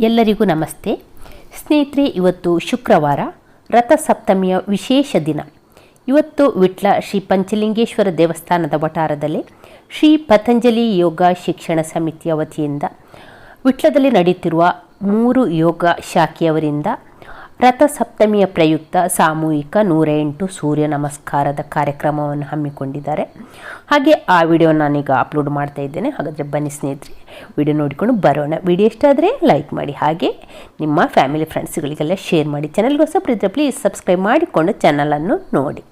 ಎಲ್ಲರಿಗೂ ನಮಸ್ತೆ. ಸ್ನೇಹಿತರೆ, ಇವತ್ತು ಶುಕ್ರವಾರ ರಥಸಪ್ತಮಿಯ ವಿಶೇಷ ದಿನ. ಇವತ್ತು ವಿಟ್ಲ ಶ್ರೀ ಪಂಚಲಿಂಗೇಶ್ವರ ದೇವಸ್ಥಾನದ ವಠಾರದಲ್ಲಿ ಶ್ರೀ ಪತಂಜಲಿ ಯೋಗ ಶಿಕ್ಷಣ ಸಮಿತಿಯ ವತಿಯಿಂದ ವಿಟ್ಲದಲ್ಲಿ ನಡೆಯುತ್ತಿರುವ ಮೂರು ಯೋಗ ಶಾಖೆಯವರಿಂದ ರಥಸಪ್ತಮಿಯ ಪ್ರಯುಕ್ತ ಸಾಮೂಹಿಕ ನೂರ ಎಂಟು ಸೂರ್ಯ ನಮಸ್ಕಾರದ ಕಾರ್ಯಕ್ರಮವನ್ನು ಹಮ್ಮಿಕೊಂಡಿದ್ದಾರೆ. ಹಾಗೆ ಆ ವಿಡಿಯೋ ನಾನೀಗ ಅಪ್ಲೋಡ್ ಮಾಡ್ತಾ ಇದ್ದೇನೆ. ಹಾಗಾದರೆ ಬನ್ನಿ ಸ್ನೇಹಿತರೆ, ವಿಡಿಯೋ ನೋಡಿಕೊಂಡು ಬರೋಣ. ವಿಡಿಯೋ ಇಷ್ಟ ಲೈಕ್ ಮಾಡಿ. ಹಾಗೆ ನಿಮ್ಮ ಫ್ಯಾಮಿಲಿ ಫ್ರೆಂಡ್ಸ್ಗಳಿಗೆಲ್ಲ ಶೇರ್ ಮಾಡಿ. ಚಾನಲ್ಗೆ ಹೊಸ ಇದ್ದರೆ ಪ್ಲೀಸ್ ಸಬ್ಸ್ಕ್ರೈಬ್ ಮಾಡಿಕೊಂಡು ಚಾನಲನ್ನು ನೋಡಿ.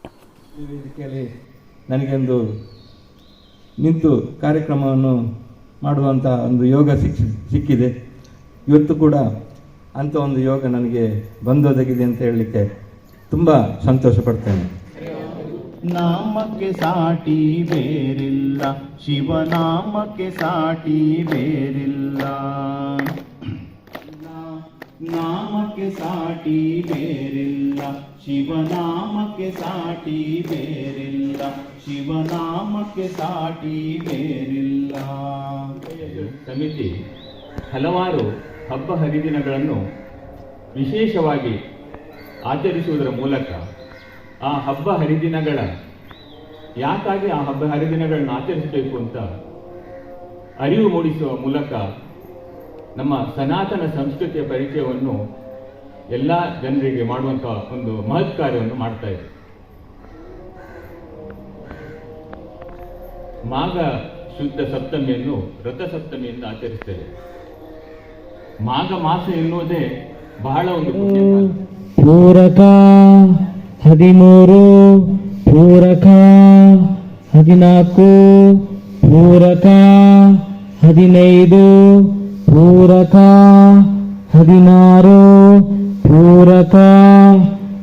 ನನಗೊಂದು ನಿಂತು ಕಾರ್ಯಕ್ರಮವನ್ನು ಮಾಡುವಂಥ ಒಂದು ಯೋಗ ಸಿಕ್ ಸಿಕ್ಕಿದೆ. ಇವತ್ತು ಕೂಡ ಅಂಥ ಒಂದು ಯೋಗ ನನಗೆ ಬಂದೊದಗಿದೆ ಅಂತ ಹೇಳಲಿಕ್ಕೆ ತುಂಬ ಸಂತೋಷ ಪಡ್ತೇನೆ ನಾಮಕ್ಕೆ ಸಾಟಿ ಬೇರಿಲ್ಲ ಶಿವನಾಮಕ್ಕೆ ಸಾಟಿ ಬೇರಿಲ್ಲ. ನಾಮಕ್ಕೆ ಸಾಟಿ ಬೇರಿಲ್ಲ ಶಿವನಾಮಕ್ಕೆ ಸಾಟಿ ಬೇರಿಲ್ಲ ಶಿವನಾಮಕ್ಕೆ ಸಾಟಿ ಬೇರಿಲ್ಲ. ಸಮಿತಿ ಹಲವಾರು ಹಬ್ಬ ಹರಿದಿನಗಳನ್ನು ವಿಶೇಷವಾಗಿ ಆಚರಿಸುವುದರ ಮೂಲಕ ಆ ಹಬ್ಬ ಹರಿದಿನಗಳ ಯಾಕಾಗಿ ಆ ಹಬ್ಬ ಹರಿದಿನಗಳನ್ನು ಆಚರಿಸಬೇಕು ಅಂತ ಅರಿವು ಮೂಡಿಸುವ ಮೂಲಕ ನಮ್ಮ ಸನಾತನ ಸಂಸ್ಕೃತಿಯ ಪರಿಚಯವನ್ನು ಎಲ್ಲ ಜನರಿಗೆ ಮಾಡುವಂತಹ ಒಂದು ಮಹತ್ ಕಾರ್ಯವನ್ನು ಮಾಡ್ತಾ ಇದೆ. ಮಾಘ ಶುದ್ಧ ಸಪ್ತಮಿಯನ್ನು ರಥ ಸಪ್ತಮಿಯಿಂದ ಆಚರಿಸ್ತೇವೆ. ಮಾಘ ಮಾಸ ಎನ್ನುವುದೇ ಬಹಳ ಒಂದು ಪುಣ್ಯಕಾಲ. ಪೂರಕ ಹದಿಮೂರು ಪೂರಕ ಹದಿನಾಲ್ಕು ಪೂರಕ ಹದಿನೈದು ಪೂರಕ ಹದಿನಾರು ಪೂರಕ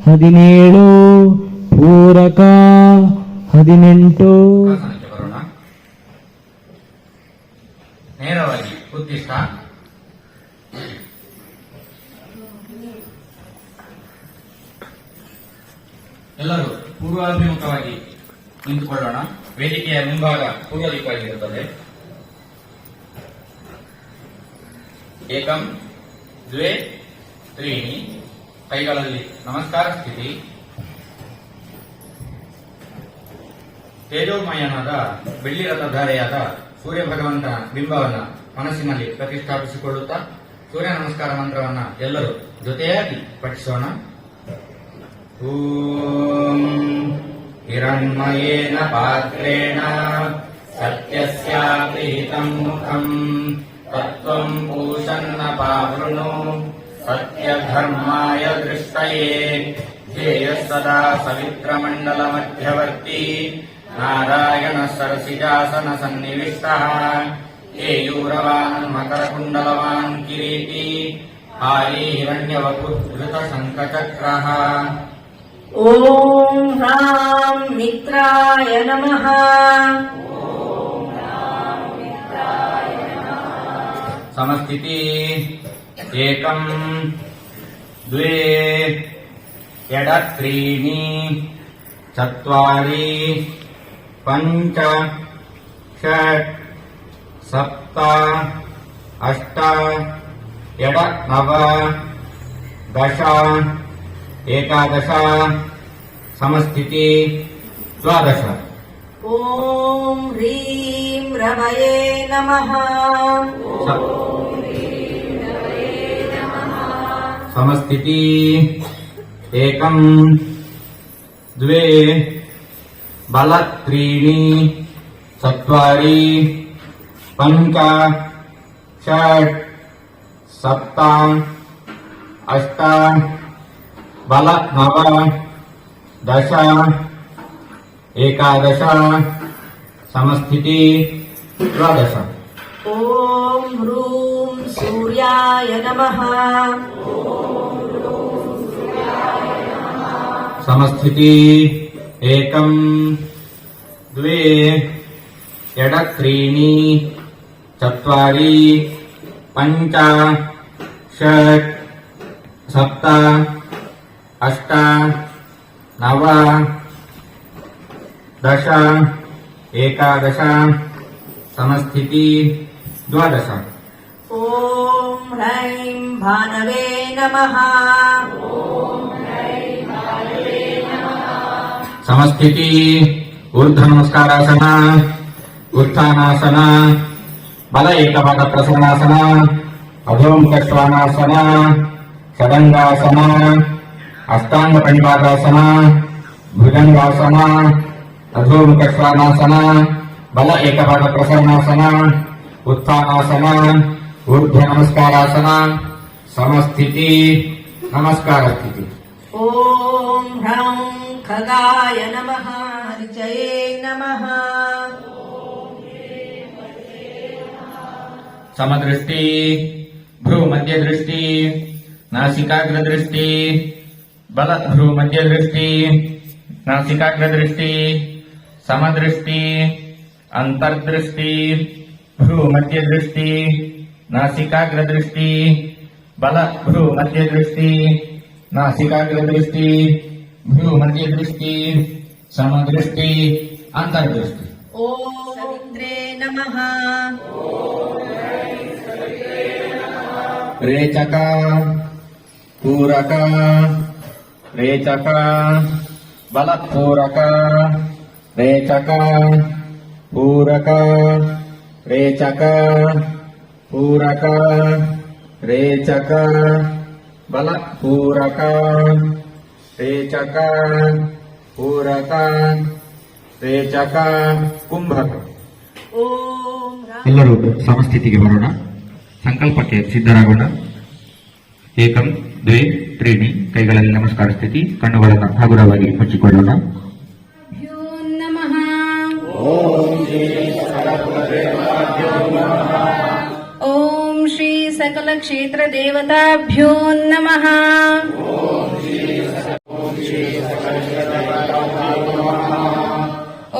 ಹದಿನೇಳು ಪೂರಕ ಹದಿನೆಂಟು ಆಸನಕ್ಕೆ ಬರೋಣ ನೇರವಾಗಿ ಉದ್ದಿಷ್ಟ ಎಲ್ಲರೂ ಪೂರ್ವಾಭಿಮುಖವಾಗಿ ನಿಂತುಕೊಳ್ಳೋಣ. ವೇದಿಕೆಯ ಮುಂಭಾಗ ಪೂರ್ವ ದಿಕ್ಕಾಗಿರುತ್ತದೆ ಏಕಂ ದ್ವೇ ತ್ರೀಣಿ. ಕೈಗಳಲ್ಲಿ ನಮಸ್ಕಾರ ಸ್ಥಿತಿ. ತೇಜೋಮಯನಾದ ಬೆಳ್ಳಿ ರಥಧಾರೆಯಾದ ಸೂರ್ಯ ಭಗವಂತನ ಬಿಂಬವನ್ನು ಮನಸ್ಸಿನಲ್ಲಿ ಪ್ರತಿಷ್ಠಾಪಿಸಿಕೊಳ್ಳುತ್ತಾ ಸೂರ್ಯ ನಮಸ್ಕಾರ ಮಂತ್ರವನ್ನ ಎಲ್ಲರೂ ಜೊತೆಯಾಗಿ ಪಠಿಸೋಣ ಓಂ ಹಿರಣ್ಮಯೇನ ಪಾತ್ರೇಣ ಸತ್ಯಸ್ಯಾಪೀತಂ ಮುಖಂ ತತ್ವಂ ಪೂಷನ್ನ ಪಾವೃಣು ಸತ್ಯಧರ್ಮಾಯ ದೃಷ್ಟಯೇ ಧ್ಯೇಯ ಸದಾ ಸವಿತ್ರಮಂಡಲ ಮಧ್ಯವರ್ತಿ हेयूरवान् मकरकुण्डलवान् किरीटी हारी हिरण्यवपुधृतशङ्खचक्रः ॐ ह्रां मित्राय नमः समस्थिति एकम् द्वे षड त्रीणि चत्वारि पञ्च षट् सप्त अष्ट षड् नव दश एकादश समस्थिति द्वादश ॐ ह्रीं रमये नमः समस्थिति एकं द्वे बल त्रीणि चत्वारि पञ्च षट् सप्त अष्ट बल नव दश एकादश समस्थिति द्वादश ॐ ह्रूं सूर्याय नमः समस्थिति एकं द्वे षड् त्रीणि चत्वारि पञ्च षट् सप्त अष्ट नव दश एकादश समस्थिति द्वादश ॐ ह्रैं भानवे नमः समस्थिति ऊर्ध्वनमस्कारासन उत्थानासन ಬಲ ಏಕಭಾಗ ಪ್ರಸನ್ನಾಸನ ಅಧೋಮುಖ ಸ್ಥಾನಾಸನ ಸದಂಗಾಸನ ಅಷ್ಟಾಂಗ ಪಣಿಪಾದಾಸನ ಭುಜಂಗಾಸನ ಅಧೋಮುಖ ಸ್ಥಾನಾಸನ ಬಲ ಏಕಭಾಗ ಪ್ರಸನ್ನಾಸನ ಉತ್ಥಾನಾಸನ ಊರ್ಧ್ವ ನಮಸ್ಕಾರಾಸನ ಸಮಸ್ಥಿತಿ ನಮಸ್ಕಾರ ಸ್ಥಿತಿ ಓಂ ಹ್ರಂ ಖಗಾಯ ನಮಃ ಹರಿಚಯೇ ನಮಃ సమదృష్టి భ్రూమధ్య దృష్టి నాసికాగ్ర దృష్టి బల భ్రూమధ్య దృష్టి నాసికాగ్ర దృష్టి సమదృష్టి అంతర్దృష్టి భ్రూమధ్య దృష్టి నాసికాగ్ర దృష్టి బల భ్రూమధ్య దృష్టి నాసికాగ్ర దృష్టి భ్రూమధ్య దృష్టి సమదృష్టి అంతర్దృష్టి. ఓ సవిత్రే నమ. Recaka Puraka Recaka Balak Puraka Recaka Puraka Recaka Puraka Recaka Balak Puraka Recaka Puraka Recaka Kumbhaka. Om Rama Ellaru samasthitige barona ಸಂಕಲ್ಪಕ್ಕೆ ಸಿದ್ಧರಾಗೋಣ ಏಕಂ ದ್ವೇ ತ್ರೀಣಿ ಕೈಗಳಲ್ಲಿ ನಮಸ್ಕಾರ ಸ್ಥಿತಿ ಕಣ್ಣುಗಳನ್ನು ಹಗುರವಾಗಿ ಮುಚ್ಚಿಕೊಳ್ಳೋಣ ಭ್ಯೋ ನಮಃ ಓಂ ಶ್ರೀ ಸಕಲ ಕ್ಷೇತ್ರ ದೇವತಾಭ್ಯೋ ನಮಃ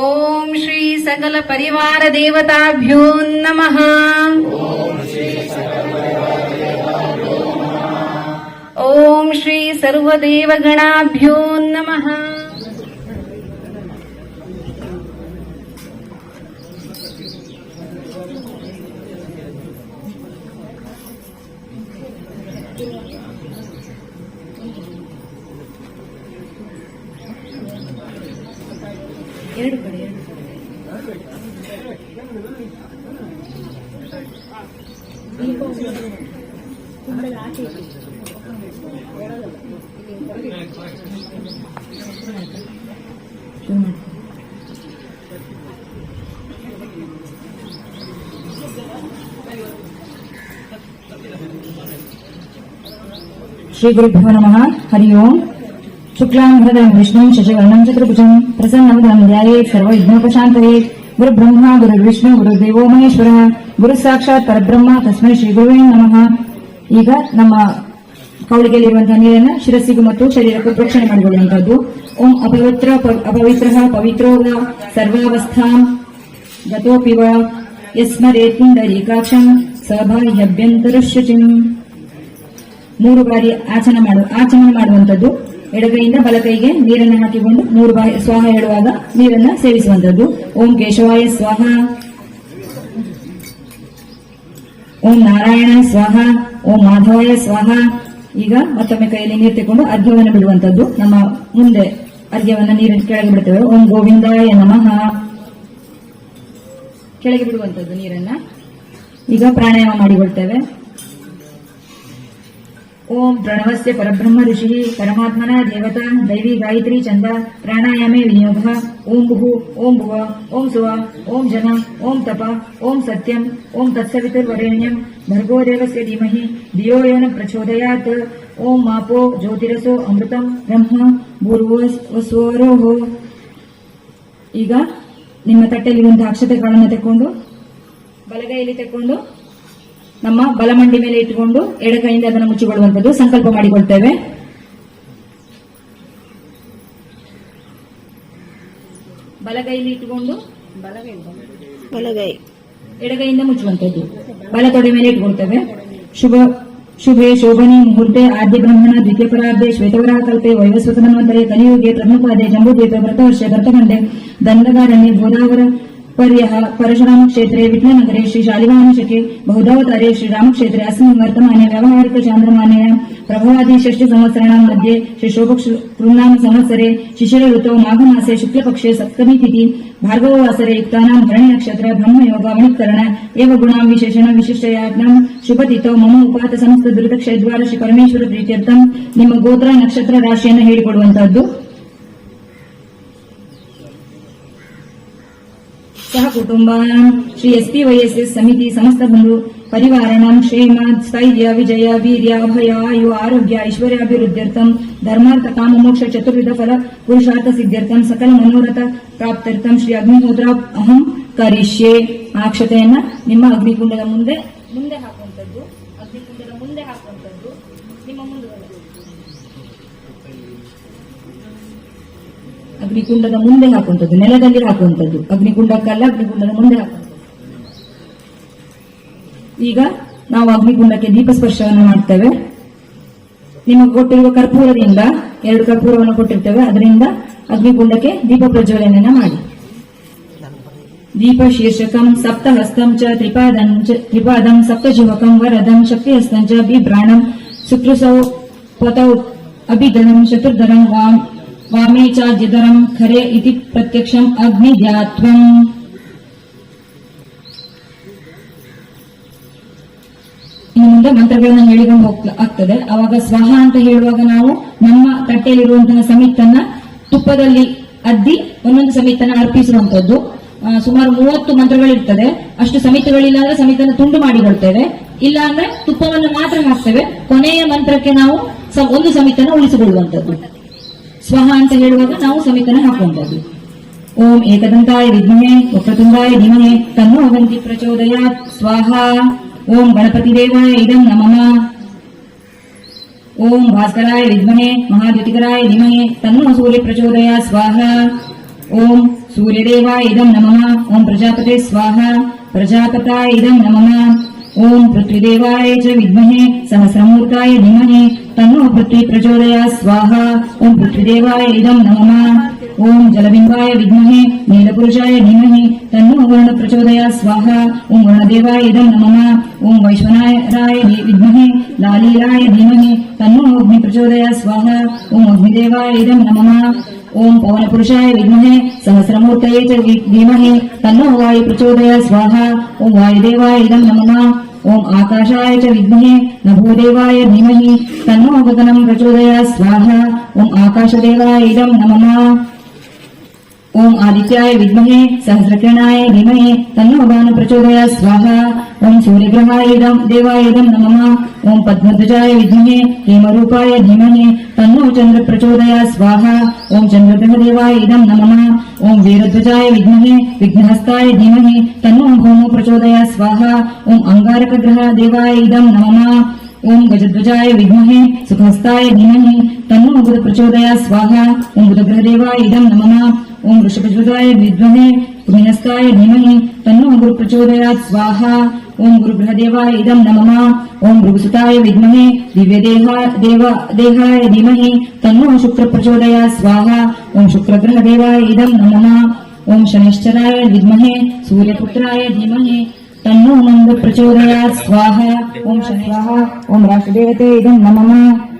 ಓಂ ಶ್ರೀ ಸಕಲ ಪರಿವಾರ ದೇವತಾಭ್ಯೋ ನಮಃ ಶ್ರೀ ಸರ್ವದೇವಗಣಾಭ್ಯೋ ನಮಃ. ಎರಡು ಕಡೆ ಶ್ರೀ ಗುರುಭ್ಯೋ ನಮಃ. ಹರಿ ಓಂ. ಶುಕ್ಲಾಂಧರಂ ವಿಷ್ಣು ಶಶಿವರ್ಣಂ ಚತುರ್ಭುಜಂ ಪ್ರಸನ್ನವದಂ ಧ್ಯಾಯೇತ್ ಸರ್ವ ವಿಘ್ನೋಪಶಾಂತಯೇತ್ ಗುರು ಬ್ರಹ್ಮ, ಗುರು ವಿಷ್ಣು ಮಹೇಶ್ವರ. ಗುರು ಸಾಕ್ಷಾತ್ ಪರಬ್ರಹ್ಮ, ತಸ್ಮೈ ಶ್ರೀ ಗುರುವೇ ನಮಃ. ಈಗ ನಮ್ಮ ಕೌಳಿಗೆಯಲ್ಲಿರುವಂತಹ ನೀರನ್ನ ಶಿರಸ್ಸಿಗೂ ಮತ್ತು ಶರೀರಕ್ಕೂ ಪ್ರೋಕ್ಷಣೆ ಮಾಡಿಕೊಳ್ಳುವಂತಹದ್ದು ಓಂ ಅಪವಿತ್ರ ಅಪವಿತ್ರ, ಪವಿತ್ರೋ ಸರ್ವಾವಸ್ಥಾಂ. ಗತೋಪಿವ ಯಸ್ಮರೇತ್ಪುಂಡರೀಕಾಕ್ಷಂ ಸಭಾಹ್ಯಭ್ಯಂತರಶುಚಿಂ ಮೂರು ಬಾರಿ ಆಚರಣೆ ಮಾಡು, ಆಚರಣೆ ಮಾಡುವಂಥದ್ದು. ಎಡಗೈಯಿಂದ ಬಲಗೈಗೆ ನೀರನ್ನು ಹಾಕಿಕೊಂಡು ಮೂರು ಬಾರಿ ಸ್ವಾಹ ಹೇಳುವಾಗ ನೀರನ್ನು ಸೇವಿಸುವಂಥದ್ದು. ಓಂ ಕೇಶವಾಯ ಸ್ವಾಹ. ಓಂ ನಾರಾಯಣ ಸ್ವಾಹ. ಓಂ ಮಾಧವಾಯ ಸ್ವಾಹ. ಈಗ ಮತ್ತೊಮ್ಮೆ ಕೈಯಲ್ಲಿ ನೀರು ತೆಗೆದುಕೊಂಡು ಅರ್ಘ್ಯವನ್ನು ಬಿಡುವಂಥದ್ದು. ನಮ್ಮ ಮುಂದೆ ಅರ್ಘ್ಯವನ್ನ ನೀರಿನ ಕೆಳಗೆ ಬಿಡ್ತೇವೆ ಓಂ ಗೋವಿಂದಾಯ ನಮಃ. ಕೆಳಗೆ ಬಿಡುವಂಥದ್ದು ನೀರನ್ನ. ಈಗ ಪ್ರಾಣಾಯಾಮ ಮಾಡಿಕೊಳ್ತೇವೆ. ಓಂ ಪ್ರಣವಸ್ಯ ಪರಬ್ರಹ್ಮ ಋಷಿ ಪರಮಾತ್ಮನ ದೇವತಾ ದೈವಿ ಗಾಯತ್ರಿ ಚಂದ ಪ್ರಾಣಾಯಾಮ ವಿನಿಯೋಗ ಓಂ ಭುಹು ಓಂ ಭುವ ಓಂ ಸುವ ಓಂ ಜನ ಓಂ ತಪ ಓಂ ಸತ್ಯಂ ಓಂ ತತ್ಸವಿತುರ್ವರೆಣ್ಯಂ ಭರ್ಗೋದೇವಸ್ಯ ಧೀಮಹಿ ಧಿಯೋ ಯೋನ ಪ್ರಚೋದಯಾತ್ ಓಂ ಮಾಪೋ ಜ್ಯೋತಿರಸೋ ಅಮೃತಂ ಬ್ರಹ್ಮ ಭೂರ್ವಸ್ವರೋಹೋ ಈಗ ನಿಮ್ಮ ತಟ್ಟೆಯಲ್ಲಿರುವಂತಹ ಅಕ್ಷತೆಗಳನ್ನು ತಕ್ಕೊಂಡು, ಬಲಗೈಯಲ್ಲಿ ತೆಕ್ಕೊಂಡು ನಮ್ಮ ಬಲಮಂಡಿ ಮೇಲೆ ಇಟ್ಟುಕೊಂಡು ಎಡಗೈಯಿಂದ ಅದನ್ನು ಮುಚ್ಚಿಕೊಳ್ಳುವಂಥದ್ದು ಸಂಕಲ್ಪ ಮಾಡಿಕೊಳ್ತೇವೆ. ಬಲಗೈಲಿ ಇಟ್ಟುಕೊಂಡು ಬಲಗೈ. ಎಡಗೈಯಿಂದ ಮುಚ್ಚುವಂಥದ್ದು. ಬಲ ತೊಡೆ ಮೇಲೆ ಇಟ್ಕೊಳ್ತೇವೆ ಶುಭ ಶುಭೆ ಶೋಭನೆ ಮುಹೂರ್ತೆ ಆದ್ಯ ಬ್ರಹ್ಮಣ ದ್ವಿತೀಯ ಪರಾರ್ಧೆ ಶ್ವೇತವರಾಹ ಕಲ್ಪೆ ವೈವಸ್ವತ ಮನ್ವಂತರೆ ಕಲಿಯುಗೆ ಪ್ರಥಮಪಾದೆ ಜಂಬೂದ್ವೀಪ ವ್ರತವರ್ಷ ಭರ್ತಖಂಡೆ ದಂಡಗಾರಣ್ಯ ಗೋದಾವರ पर्यः परशुरामक्षेत्रे विठ्लनगरे श्री शालिवाहनशके बहुधावतारे श्रीरामक्षेत्रे अस्मिन् वर्तमाने व्यावहारिकचान्द्रमानेन प्रभवादि षष्टिसंवत्सराणां मध्ये श्री शोभकृन्नाम संवत्सरे शिशिर ऋतौ माघमासे शुक्लपक्षे सप्तमी तिथि भार्गववासरे युक्तानां भरणिनक्षत्र ब्रह्मयोग वणिकरण एव गुणां विशेषण विशिष्टयाज्ञां ಶುಭತಿಥೋ ಮಮ ಉಪಾತ ಸಮಸ್ತ ದುರಿತಕ್ಷಯದ್ವಾರ ಶ್ರೀ ಪರಮೇಶ್ವರ ಪ್ರೀತ್ಯರ್ಥಂ ನಿಮ್ಮ ಗೋತ್ರ ನಕ್ಷತ್ರ ರಾಶಿಯನ್ನು ಹೇಳಿಕೊಡುವಂತಹದ್ದು ಸಹ ಕುಟುಂಬಾನಾಂ ಶ್ರೀ ಎಸ್ ಪಿ ವೈಎಸ್ಎಸ್ ಸಮಿತಿ ಸಮಸ್ತ ಬಂಧು ಪರಿವಾರಾಣಾಂ ಕ್ಷೇಮ ಸ್ಥೈರ್ಯ, ವಿಜಯ, ವೀರ್ಯ, ಅಭಯ, ಆಯು, ಆರೋಗ್ಯ ಐಶ್ವರ್ಯಾಭಿವೃದ್ಧ್ಯರ್ಥಂ ಧರ್ಮಾರ್ಥ, ಕಾಮ, ಮೋಕ್ಷ, ಚತುರ್ವಿಧ ಫಲ, ಪುರುಷಾರ್ಥ ಸಿದ್ಧಾರ್ಥಂ, ಸಕಲ ಮನೋರಥ ಪ್ರಾಪ್ತ್ಯರ್ಥಂ ಶ್ರೀ ಅಗ್ನಿಹೋತ್ರ ಅಹಂ ಕರಿಷ್ಯೆ. ಆ ನಿಮ್ಮ ಅಗ್ನಿಕುಂಡದ ಮುಂದೆ ಮುಂದೆ ಹಾಕುವಂಥದ್ದು. ಅಗ್ನಿಕುಂಡದ ಮುಂದೆ ಹಾಕುವಂಥದ್ದು, ನೆಲದಲ್ಲಿ ಹಾಕುವಂಥದ್ದು. ಅಗ್ನಿಕುಂಡಕ್ಕಲ್ಲ, ಅಗ್ನಿಕುಂಡದ ಮುಂದೆ ಈಗ ನಾವು ಅಗ್ನಿಕುಂಡಕ್ಕೆ ದೀಪ ಸ್ಪರ್ಶವನ್ನು ಮಾಡ್ತೇವೆ. ನಿಮಗೆ ಕೊಟ್ಟಿರುವ ಕರ್ಪೂರದಿಂದ, ಎರಡು ಕರ್ಪೂರವನ್ನು ಕೊಟ್ಟಿರ್ತೇವೆ. ಅದರಿಂದ ಅಗ್ನಿಕುಂಡಕ್ಕೆ ದೀಪ ಪ್ರಜ್ವಲನೆಯನ್ನ ಮಾಡಿ. ದೀಪ ಶೀರ್ಷಕಂ ಸಪ್ತಹಸ್ತಂ ಚ ತ್ರಿಪಾದಂ ತ್ರಿಪಾದಂ ಸಪ್ತಜುವಕಂ ವರದಂ ಶಕ್ತಿಹಸ್ತಂ ಚ ಬಿಭ್ರಾಣಂ ಸುಕೃಸೌ ಪತೌ ಚತುರ್ಧನಂ ಚತುರ್ಧರಂ ವಾಮ್ ಚ ಚಾದ್ಯಧರಂ ಖರೆ ಇತಿ ಪ್ರತ್ಯಕ್ಷಂ ಅಗ್ನಿಧ್ಯಾತ್ವಂ ಇನ್ನು ಮುಂದೆ ಮಂತ್ರಗಳನ್ನ ಹೇಳಿಕೊಂಡು ಹೋಗ್ತಾ ಆಗ್ತದೆ. ಅವಾಗ ಸ್ವಹ ಅಂತ ಹೇಳುವಾಗ ನಾವು ನಮ್ಮ ತಟ್ಟೆಯಲ್ಲಿರುವಂತಹ ಸಮಿತನ್ನ ತುಪ್ಪದಲ್ಲಿ ಅದ್ದಿ ಒಂದೊಂದು ಸಮಿತನ ಅರ್ಪಿಸುವಂತದ್ದು ಸುಮಾರು ಮೂವತ್ತು ಮಂತ್ರಗಳಿರ್ತದೆ. ಅಷ್ಟು ಸಮಿತಿಗಳಿಲ್ಲ ಅಂದ್ರೆ ಸಮಿತನ ತುಂಡು ಮಾಡಿಕೊಳ್ತೇವೆ ಇಲ್ಲ ಅಂದ್ರೆ ತುಪ್ಪವನ್ನು ಮಾತ್ರ ಹಾಕ್ತೇವೆ. ಕೊನೆಯ ಮಂತ್ರಕ್ಕೆ ನಾವು ಒಂದು ಸಮಿತನ ಉಳಿಸಿಕೊಳ್ಳುವಂತದ್ದು ಸ್ವಹ ಅಂತ ಹೇಳುವಾಗ ನಾವು ಸಮಿತನ ಹಾಕುವಂತದ್ದು ಓಂ ಏಕದಂತಾಯ ವಿದ್ಮಹೆ ವಕ್ರತುಂಡಾಯ ಧೀಮಹೆ ತನ್ನೋ ಅವಂತಿ ಪ್ರಚೋದಯಾತ್ ಸ್ವಾಹ ಓಂ ಗಣಪತಿ ದೇವಾಯ ಇದಂ ನಮಃ ಓಂ ಭಾಸ್ಕರಾಯ ವಿದ್ಮಹೆ ಮಹಾದ್ಯುತಿಕರಾಯ ಧೀಮಹೆ ತನ್ನೋ ಸೂರ್ಯ ಪ್ರಚೋದಯ ಸ್ವಾಹ ಓಂ ಸೂರ್ಯದೇವಾಯ ಇದಂ ನಮಃ ಓಂ ಪ್ರಜಾಪತೆ ಸ್ವಾಹ ಪ್ರಜಾಪತಾಯ ಇದಂ ನಮಃ ಓಂ ಪೃಥ್ವಿದೇವಾಯ ಚ ವಿದ್ಮಹೆ ಸಹಸ್ರಮೂರ್ತಾಯ ಧೀಮಹಿ तन्नो पृथ्वी प्रचोदया, स्वाहा। ओम पृथ्वीदेवाय इदम नमः। ओम जलबिंबाय विद्महे, नीलपुरुषाय धीमहि। तन्नो वर्ण प्रचोदया स्वाहा। ओम वर्णदेवाय इदम नमः। ओम वैश्वनाय विद्महे, लालीलाय धीमहि। तन्नो अग्नि प्रचोदया स्वाहा। ओम अग्निदेवाय इदम नमः। ओम पवन पुरुषाय विद्महे, सहस्रमूर्तये च धीमहि। तन्नो वायु प्रचोदया स्वाहा। ओम वायुदेवाय इदम नमः। ఓం ఆకాశాయ చ విద్మహే నభోదేవాయ ధీమహి తన్నో గగనం ప్రచోదయ స్వాహ. ఓం ఆకాశదేవాయ ఇదం నమః. ओम आदित्याय विद्महे, सहस्रकिरणाय धीमहे तन्नो भगवान् प्रचोदयात् स्वाहा। ओम सूर्यग्रहाय देवाय नमः। ओम पद्मध्वजाय विद्महे, हेमरूपाय धीमहे तन्नो चंद्र प्रचोदयात् स्वाहा। ओम चंद्रग्रहदेवाय इदं नमः। ओम वीरध्वजाय विद्महे, विघ्नहस्ताय धीमहे तन्नो भौमो प्रचोदयात् स्वाहा। ओम अंगारकग्रहदेवाय इदं नमः। ओम गजध्वजाय विद्महे, सुखहस्ताय धीमहे तन्नो बुध प्रचोदयात् स्वाहा। ओम बुधग्रहदेवाय इदं नमः। ओम वृषभज्वलाय विद्महे पुण्यस्ताय धीमहि तन्नो गुरु प्रचोदयात् स्वाहा। ओम गुरु बृहदेवाय इदं नमः। ओम भृगुसुताय विद्महे, दिव्यदेहाय, देवा, देहाय धीमहि तन्नो शुक्र प्रचोदयात् स्वाहा। ओम शुक्र ग्रह देवाय इदं नमः। ओम शनिश्चराय विद्महे, सूर्यपुत्राय धीमहि तन्नो नन्द प्रचोदयात् स्वाहा। ओम स्वाहा। ओम राष्ट्रदेवते इदं नमः।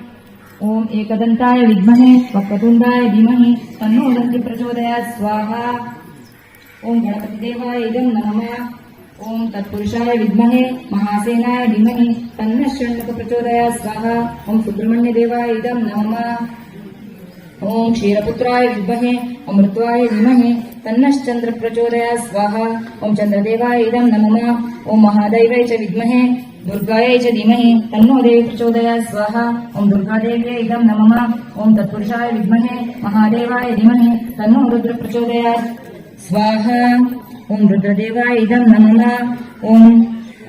ओम एकदंताय विद्महे वक्रतुंडाय धीमहि तन्नो दंति प्रचोदया स्वाहा। ओम गणपति देवाय इदं नमः। ओम तत्पुरुषाय विद्महे, महासेनाय धीमहि तन्नो षण्मुख प्रचोदया स्वाहा। ओम सुब्रह्मण्य देवाय इदं नमः। ओम क्षीरपुत्राय विद्महे, अमृत्वाय धीमहि तन्नश्चंद्र प्रचोदया स्वाहा। ओम चंद्रदेवाय इदं नमः। ओम महादैवै च विद्महे दुर्गायै च धीमहि तन्नो देवी प्रचोदया स्वाहा। दुर्गा दुर्गादेव्यै इदं नमः। ओं तत्पुरुषाय विद्महे महादेवाय धीमहि तन्नो रुद्र प्रचोदया स्वाहा। ओम रुद्रदेवाय इदं नमः। ओं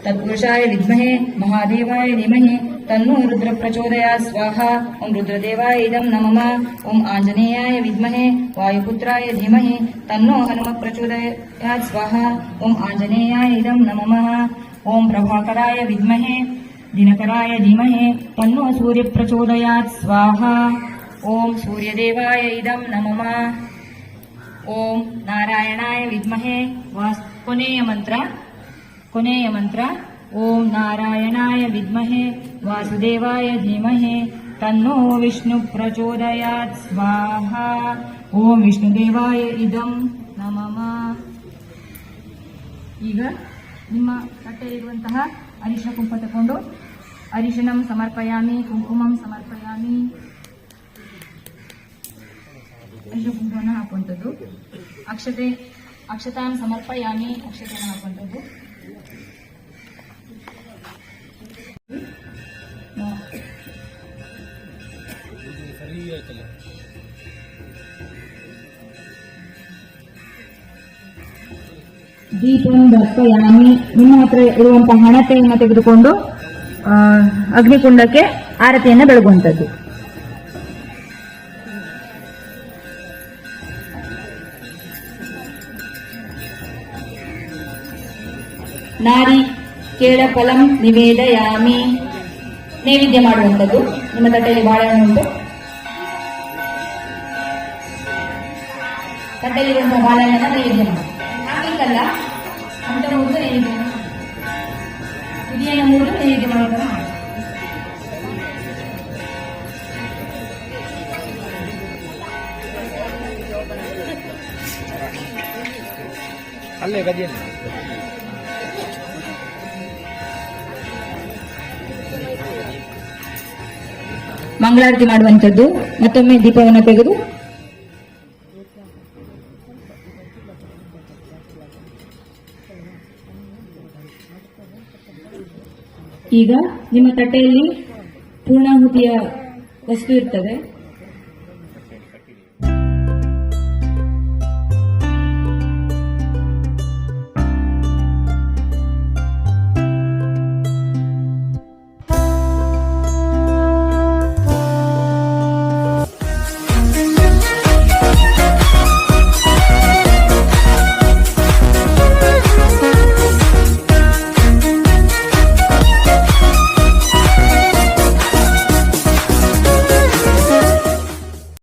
तत्पुरुषाय विद्महे महादेवाय धीमहि तन्नो रुद्र प्रचोदया स्वाहा। ओम रुद्रदेवाय इदं नमः। ओं आंजनेयाय विद्महे वायुपुत्राय धीमहि तन्नो हनुमत् प्रचोदयात् स्वाहा। ओं आंजनेयाय इदं नमः। ॐ प्रभाकराय विद्महे दिनकराय धीमहे तन्नो सूर्यप्रचोदयात् स्वाहा। ॐ सूर्यदेवाय इदं नमः। ॐ नारायणाय विद्महे वास् कुनेयमन्त्र कुनेयमन्त्र ॐ नारायणाय विद्महे वासुदेवाय धीमहे तन्नो विष्णुप्रचोदयात् स्वाहा। ॐ विष्णुदेवाय इदं नमः। स्वाहाय ನಿಮ್ಮ ತಟ್ಟೆಯಲ್ಲಿರುವಂತಹ ಅರಿಶಿನ ಕುಂಕುಮ ತಗೊಂಡು ಅರಿಶಿನಂ ಸಮರ್ಪಯಾಮಿ, ಕುಂಕುಮಂ ಸಮರ್ಪಯಾಮಿ. ಅರಿಶಿನ ಕುಂಕುಮನ ಹಾಕುವಂಥದ್ದು. ಅಕ್ಷತೆ, ಅಕ್ಷತಾಂ ಸಮರ್ಪಯಾಮಿ, ಅಕ್ಷತೆಯನ್ನು ಹಾಕುವಂಥದ್ದು. ದೀಪಂ ದರ್ಪಯಾಮಿ ನಿಮ್ಮ ಹತ್ರ ಇರುವಂತಹ ಹಣತೆಯನ್ನು ತೆಗೆದುಕೊಂಡು ಅಗ್ನಿಕುಂಡಕ್ಕೆ ಆರತಿಯನ್ನು ಬೆಳಗುವಂಥದ್ದು. ನಾರಿ ಕೇಳ ಫಲಂ ನಿವೇದಯಾಮಿ. ನೈವೇದ್ಯ ಮಾಡುವಂಥದ್ದು. ನಿಮ್ಮ ತಟ್ಟೆಯಲ್ಲಿ ಬಾಳೆಹಣ್ಣು ಉಂಟು. ತಟ್ಟೆಯಲ್ಲಿರುವಂತಹ ಬಾಳೆಹಣ್ಣನ್ನು ನೈವೇದ್ಯ ಮಾಡಿ. ಮುಗಿದು ನೈವೇದ್ಯ ಮಾಡಿ ತುದಿಯನ್ನು ಮುರಿದು ನೈವೇದ್ಯ ಮಾಡೋದನ್ನು ಮಾಡಿ ಮಂಗಳಾರತಿ ಮಾಡುವಂಥದ್ದು. ಮತ್ತೊಮ್ಮೆ ದೀಪವನ್ನು ತೆಗೆದು ಈಗ ನಿಮ್ಮ ತಟ್ಟೆಯಲ್ಲಿ ಪೂರ್ಣಾಹುತಿಯ ವಸ್ತು ಇರ್ತದೆ.